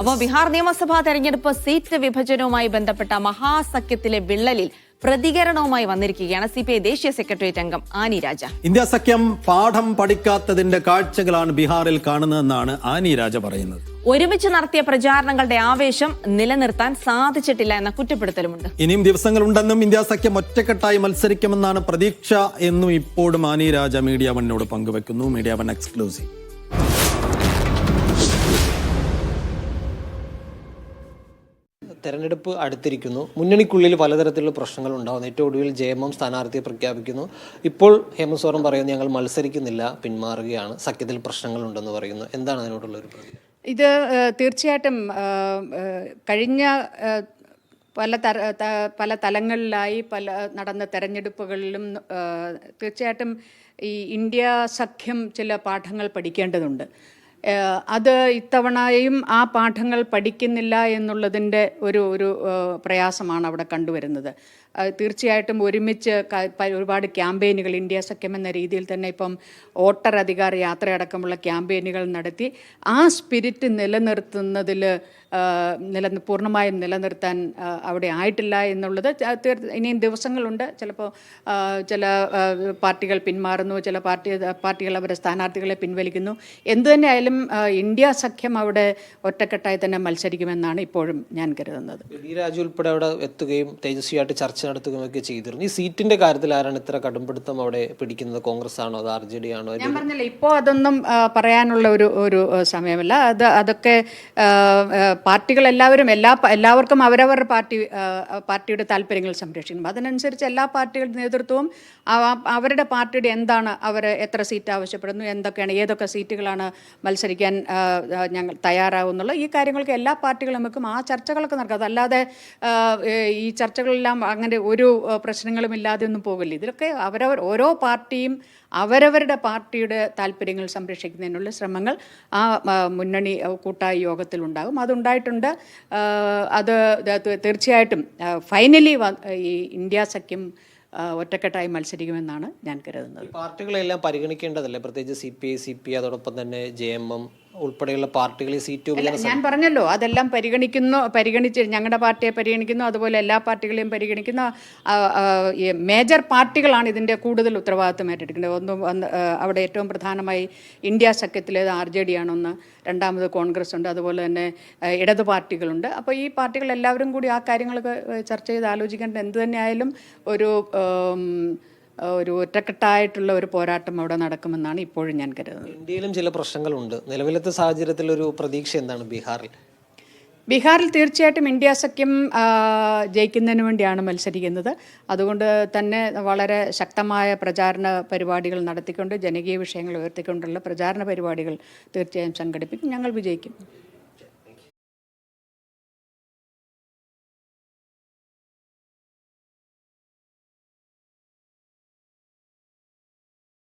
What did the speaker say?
അപ്പോൾ ബീഹാർ നിയമസഭാ തെരഞ്ഞെടുപ്പ് സീറ്റ് വിഭജനവുമായി ബന്ധപ്പെട്ട മഹാസഖ്യത്തിലെ വിള്ളലിൽ പ്രതികരണവുമായി വന്നിരിക്കുകയാണ് സി പി ഐ ദേശീയ സെക്രട്ടേറിയറ്റ് അംഗം ആനി രാജ. ഇന്ത്യ സഖ്യം പാഠം പഠിക്കാത്തതിന്റെ കാഴ്ചകളാണ് ബീഹാറിൽ കാണുന്നതെന്നാണ് ആനി രാജ പറയുന്നത്. ഒരുമിച്ച് നടത്തിയ പ്രചാരണങ്ങളുടെ ആവേശം നിലനിർത്താൻ സാധിച്ചിട്ടില്ല എന്ന കുറ്റപ്പെടുത്തലുമുണ്ട്. ഇനിയും ദിവസങ്ങളുണ്ടെന്നും ഇന്ത്യ സഖ്യം ഒറ്റക്കെട്ടായി മത്സരിക്കുമെന്നാണ് പ്രതീക്ഷ എന്നും ഇപ്പോഴും ആനി രാജ മീഡിയ വണ്ണോട് പങ്കുവെക്കുന്നു. Media one exclusive. തെരഞ്ഞെടുപ്പ് അടുത്തിരിക്കുന്നു. മുന്നണിക്കുള്ളിൽ പലതരത്തിലുള്ള പ്രശ്നങ്ങൾ ഉണ്ടാകുന്നു. ഏറ്റവും ഒടുവിൽ ജയമം സ്ഥാനാർത്ഥിയെ പ്രഖ്യാപിക്കുന്നു. ഇപ്പോൾ ഹേമന്ത് സോറൻ പറയുന്നു ഞങ്ങൾ മത്സരിക്കുന്നില്ല പിന്മാറുകയാണ്. സഖ്യത്തിൽ പ്രശ്നങ്ങളുണ്ടെന്ന് പറയുന്നു. എന്താണ് അതിനോടുള്ള ഒരു ഇത് തീർച്ചയായിട്ടും കഴിഞ്ഞ പല തര പല തലങ്ങളിലായി പല നടന്ന തെരഞ്ഞെടുപ്പുകളിലും തീർച്ചയായിട്ടും ഈ ഇന്ത്യ സഖ്യം ചില പാഠങ്ങൾ പഠിക്കേണ്ടതുണ്ട്. അത് ഇത്തവണയും ആ പാഠങ്ങൾ പഠിക്കുന്നില്ല എന്നുള്ളതിന്റെ ഒരു ഒരു പ്രയാസമാണ് അവിടെ കണ്ടുവരുന്നത്. തീർച്ചയായിട്ടും ഒരുമിച്ച് ഒരുപാട് ക്യാമ്പയിനുകൾ ഇന്ത്യ സഖ്യം എന്ന രീതിയിൽ തന്നെ ഇപ്പം വോട്ടർ അധികാർ യാത്രയടക്കമുള്ള ക്യാമ്പയിനുകൾ നടത്തി ആ സ്പിരിറ്റ് നിലനിർത്തുന്നതിൽ നില പൂർണമായും നിലനിർത്താൻ അവിടെ ആയിട്ടില്ല എന്നുള്ളത് ഇനിയും ദിവസങ്ങളുണ്ട്. ചിലപ്പോൾ ചില പാർട്ടികൾ പിന്മാറുന്നു ചില പാർട്ടി പാർട്ടികൾ അവരുടെ സ്ഥാനാർത്ഥികളെ പിൻവലിക്കുന്നു. എന്തു തന്നെയായാലും ആ, ഇന്ത്യ സഖ്യം അവിടെ ഒറ്റക്കെട്ടായി തന്നെ മത്സരിക്കുമെന്നാണ് ഇപ്പോഴും ഞാൻ കരുതുന്നത്. രാജു ഉൾപ്പെടെ അവിടെ എത്തുകയും തേജസ്വിയായിട്ട് ചർച്ച നടത്തുകയും ഒക്കെ ചെയ്തിരുന്നു. ഈ സീറ്റിന്റെ കാര്യത്തിൽ ആരാണ് ഇത്ര കടുംപിടുത്തം അവിടെ പിടിക്കുന്നത്? കോൺഗ്രസ് ആണോ അത് ആർ ജെ ഡി ആണോ? ഞാൻ പറഞ്ഞില്ല ഇപ്പോൾ അതൊന്നും പറയാനുള്ള ഒരു ഒരു സമയമല്ല. അത് അതൊക്കെ പാർട്ടികൾ എല്ലാവരും എല്ലാ എല്ലാവർക്കും അവരവരുടെ പാർട്ടി പാർട്ടിയുടെ താല്പര്യങ്ങൾ സംരക്ഷിക്കും അതിനനുസരിച്ച് എല്ലാ പാർട്ടികളുടെ നേതൃത്വവും അവരുടെ പാർട്ടിയുടെ എന്താണ് അവർ എത്ര സീറ്റ് ആവശ്യപ്പെടുന്നു എന്തൊക്കെയാണ് ഏതൊക്കെ സീറ്റുകളാണ് മത്സരിക്കാൻ ഞങ്ങൾ തയ്യാറാവുന്നുള്ളൂ ഈ കാര്യങ്ങൾക്ക് എല്ലാ പാർട്ടികളും വെക്കും ആ ചർച്ചകളൊക്കെ നടക്കും. അതല്ലാതെ ഈ ചർച്ചകളെല്ലാം അങ്ങനെ ഒരു പ്രശ്നങ്ങളും ഇല്ലാതെ ഒന്നും പോകില്ല. ഇതിലൊക്കെ അവരവർ ഓരോ പാർട്ടിയും അവരവരുടെ പാർട്ടിയുടെ താല്പര്യങ്ങൾ സംരക്ഷിക്കുന്നതിനുള്ള ശ്രമങ്ങൾ ആ മുന്നണി കൂട്ടായ യോഗത്തിലുണ്ടാകും. അതുണ്ടായിട്ടുണ്ട്. അത് തീർച്ചയായിട്ടും ഫൈനലി ഈ ഇന്ത്യ സഖ്യം ഒറ്റക്കെട്ടായി മത്സരിക്കുമെന്നാണ് ഞാൻ കരുതുന്നത്. പാർട്ടികളെല്ലാം പരിഗണിക്കേണ്ടതല്ലേ? പ്രത്യേകിച്ച് C P I C P അതോടൊപ്പം തന്നെ ജെ എം എം ഉൾപ്പെടെയുള്ള പാർട്ടികൾ ഈ സീറ്റ് വിഭജന ഞാൻ പറഞ്ഞല്ലോ അതെല്ലാം പരിഗണിക്കുന്നു പരിഗണിച്ച് ഞങ്ങളുടെ പാർട്ടിയെ പരിഗണിക്കുന്നു അതുപോലെ എല്ലാ പാർട്ടികളെയും പരിഗണിക്കുന്ന മേജർ പാർട്ടികളാണ് ഇതിന്റെ കൂടുതൽ ഉത്തരവാദിത്വം ഏറ്റെടുക്കുന്നത്. ഒന്ന് അവിടെ ഏറ്റവും പ്രധാനമായി ഇന്ത്യ സഖ്യത്തിലേത് ആർ ജെ ഡി ആണൊന്ന് രണ്ടാമത് കോൺഗ്രസ് ഉണ്ട് അതുപോലെ തന്നെ ഇടതു പാർട്ടികളുണ്ട്. അപ്പോൾ ഈ പാർട്ടികൾ എല്ലാവരും കൂടി ആ കാര്യങ്ങളൊക്കെ ചർച്ച ചെയ്ത് ആലോചിക്കേണ്ട എന്ത് തന്നെയായാലും ഒരു ഒരു ഒറ്റക്കെട്ടായിട്ടുള്ള ഒരു പോരാട്ടം അവിടെ നടക്കുമെന്നാണ് ഇപ്പോഴും ഞാൻ കരുതുന്നത്. ഇന്ത്യയിലും ചില പ്രശ്നങ്ങളുണ്ട്. നിലവിലത്തെ സാഹചര്യത്തിൽ ഒരു പ്രതീക്ഷ എന്താണ് ബീഹാറിൽ? ബീഹാറിൽ തീർച്ചയായിട്ടും ഇന്ത്യ സഖ്യം ജയിക്കുന്നതിന് വേണ്ടിയാണ് മത്സരിക്കുന്നത്. അതുകൊണ്ട് തന്നെ വളരെ ശക്തമായ പ്രചാരണ പരിപാടികൾ നടത്തിക്കൊണ്ട് ജനകീയ വിഷയങ്ങൾ ഉയർത്തിക്കൊണ്ടുള്ള പ്രചാരണ പരിപാടികൾ തീർച്ചയായും സംഘടിപ്പിക്കും. ഞങ്ങൾ വിജയിക്കും.